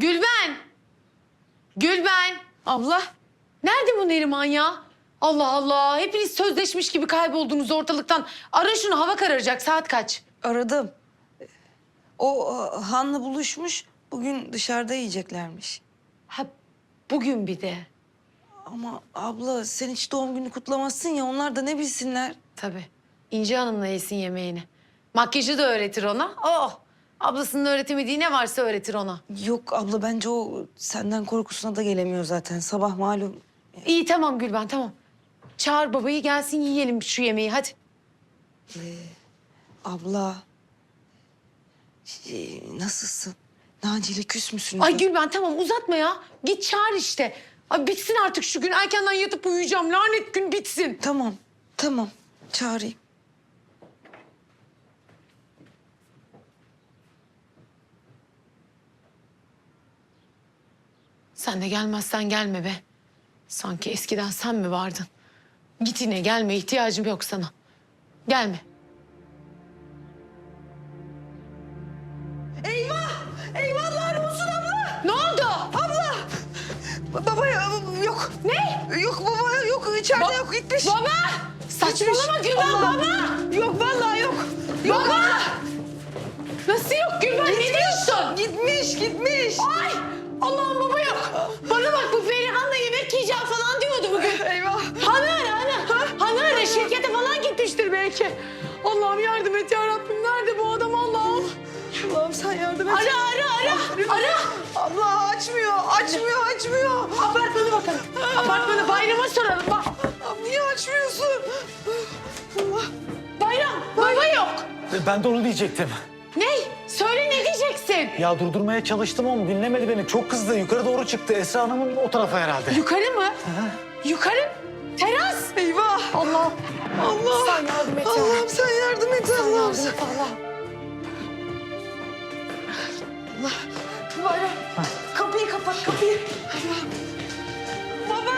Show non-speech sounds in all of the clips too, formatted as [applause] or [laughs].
Gülben! Gülben! Abla. Nerede bu Neriman ya? Allah Allah. Hepiniz sözleşmiş gibi kayboldunuz ortalıktan. Ara şunu hava kararacak. Saat kaç? Aradım. O Han'la buluşmuş. Bugün dışarıda yiyeceklermiş. Ha bugün bir de. Ama abla sen hiç doğum günü kutlamazsın ya onlar da ne bilsinler. Tabii. İnci Hanım'la yesin yemeğini. Makyajı da öğretir ona. Oh! Ablasının öğretemediği ne varsa öğretir ona. Yok abla bence o senden korkusuna da gelemiyor zaten. Sabah malum. İyi tamam Gülben tamam. Çağır babayı gelsin yiyelim şu yemeği hadi. Abla. Şey, nasılsın? Naci ile küs müsün? Ay Gülben tamam uzatma ya. Git çağır işte. Ay bitsin artık şu gün. Erkenden yatıp uyuyacağım. Lanet gün bitsin. Tamam, tamam. Çağırayım. Sen de gelmezsen gelme be. Sanki eskiden sen mi vardın? Git yine gelme ihtiyacım yok sana. Gelme. Eyvahlar olsun abla. Ne oldu? Abla. Baba ya- yok. Ne? Yok baba yok içeride Ba- yok gitmiş. Baba! Saçmalama Gülben Allah. baba! Yok vallahi yok. Yok Baba! Nasıl yok Gülben? Ne diyorsun? Gitmiş gitmiş. Ay! Allah'ım baba yok. Bana bak bu Perihan'la yemek yiyeceğim falan diyordu bugün. Eyvah. Hanı ara Hanı. Hanı ara şirkete falan gitmiştir belki. Allah'ım yardım et ya Rabbim. Nerede bu adam Allah'ım? Allah'ım sen yardım et. Ara ara ara. Ara. Abla açmıyor açmıyor açmıyor. Apartmana bakalım. Apartmana bayrama soralım. Bak. Abi niye açmıyorsun? Allah. Bayram. Baba yok. Ben de onu diyecektim. Ya durdurmaya çalıştım ama dinlemedi beni. Çok kızdı. Yukarı doğru çıktı. Esra Hanım'ın o tarafa herhalde. Yukarı mı? Yukarı. Teras. Eyvah. Allah. Allah. Sen yardım et. Allah'ım sen yardım et Allah'ım. sen- et Allah. Allah. Bayram. Kapıyı kapat kapıyı. Baba.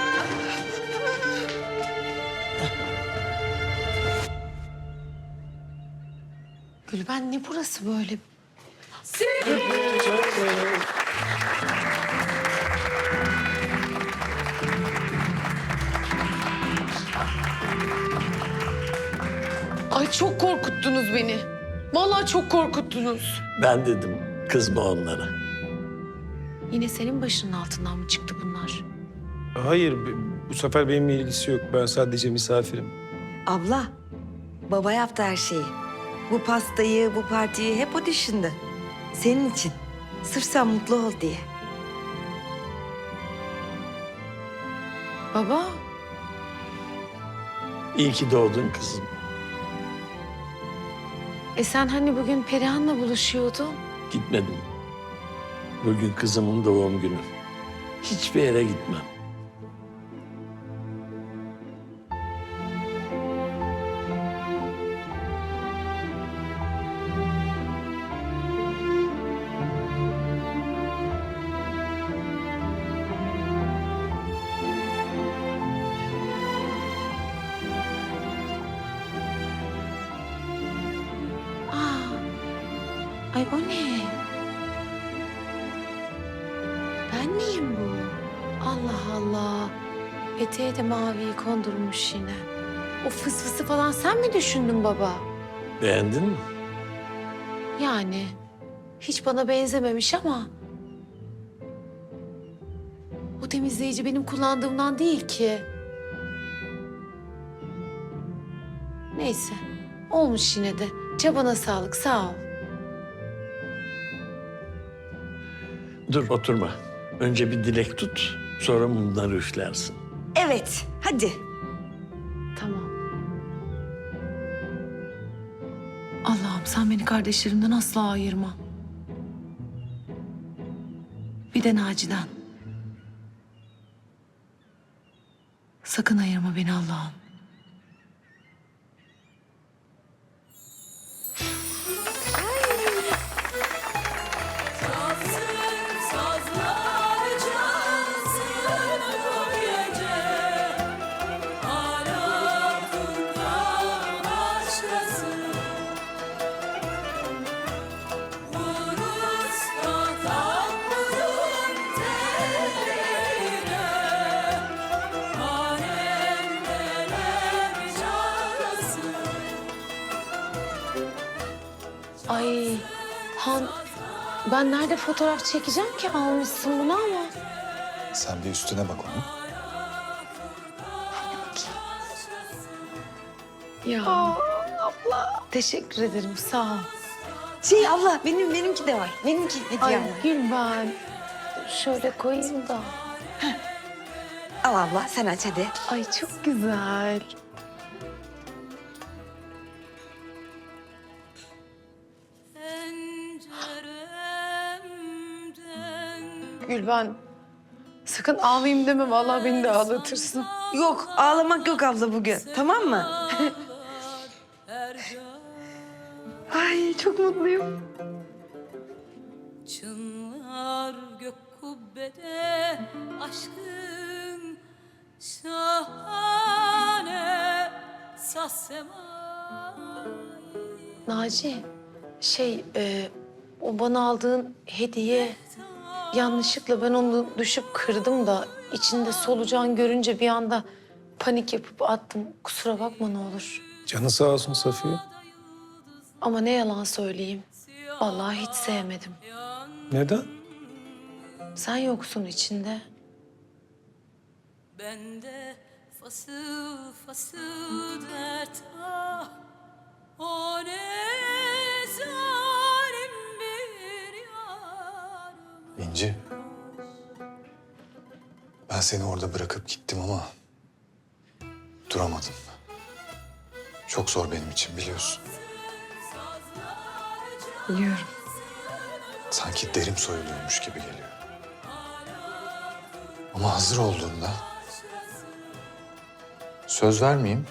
Gülben ne burası böyle? Ay çok korkuttunuz beni. Vallahi çok korkuttunuz. Ben dedim kızma onlara. Yine senin başının altından mı çıktı bunlar? Hayır, bu sefer benimle ilgisi yok. Ben sadece misafirim. Abla. Baba yaptı her şeyi. Bu pastayı, bu partiyi hep o düşündü. Senin için. Sırf sen mutlu ol diye. Baba, İyi ki doğdun kızım. e sen hani bugün Perihan'la buluşuyordun? Gitmedim. Bugün kızımın doğum günü. Hiçbir yere gitmem. Ay o ne? Ben miyim bu? Allah Allah. Eteğe de maviyi kondurmuş yine. O fıs fısı falan sen mi düşündün baba? Beğendin mi? Yani hiç bana benzememiş ama... O temizleyici benim kullandığımdan değil ki. Neyse, olmuş yine de. Çabana sağlık, sağ ol. Dur oturma. Önce bir dilek tut. Sonra mumları üflersin. Evet, hadi. Tamam. Allah'ım sen beni kardeşlerimden asla ayırma. Bir de Naci'den. Sakın ayırma beni Allah'ım. Han ben nerede fotoğraf çekeceğim ki almışsın bunu ama. Sen bir üstüne bak onun. Ya abla teşekkür ederim sağ ol. Şey abla benim benimki de var. Benimki hediye Ay abla. Gülben şöyle koyayım da. Al abla sen aç hadi. Ay çok güzel. Gülben sakın ağlayayım deme vallahi beni de ağlatırsın. Yok ağlamak yok abla bugün tamam mı? [laughs] Ay çok mutluyum. Çınlar gök kubbede aşkın şahane semai. Naci şey e, o bana aldığın hediye yanlışlıkla ben onu düşüp kırdım da içinde solucan görünce bir anda panik yapıp attım. Kusura bakma ne olur. Canı sağ olsun Safiye. Ama ne yalan söyleyeyim. Vallahi hiç sevmedim. Neden? Sen yoksun içinde. Bende fasıl fasıl dert ah seni orada bırakıp gittim ama duramadım. Çok zor benim için biliyorsun. Biliyorum. Sanki derim soyuluyormuş gibi geliyor. Ama hazır olduğunda söz vermeyeyim.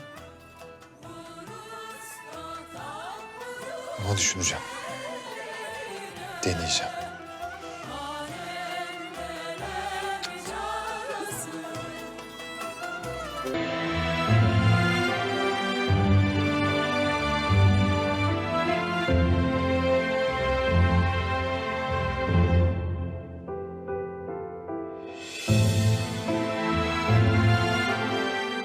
Ama düşüneceğim. Deneyeceğim.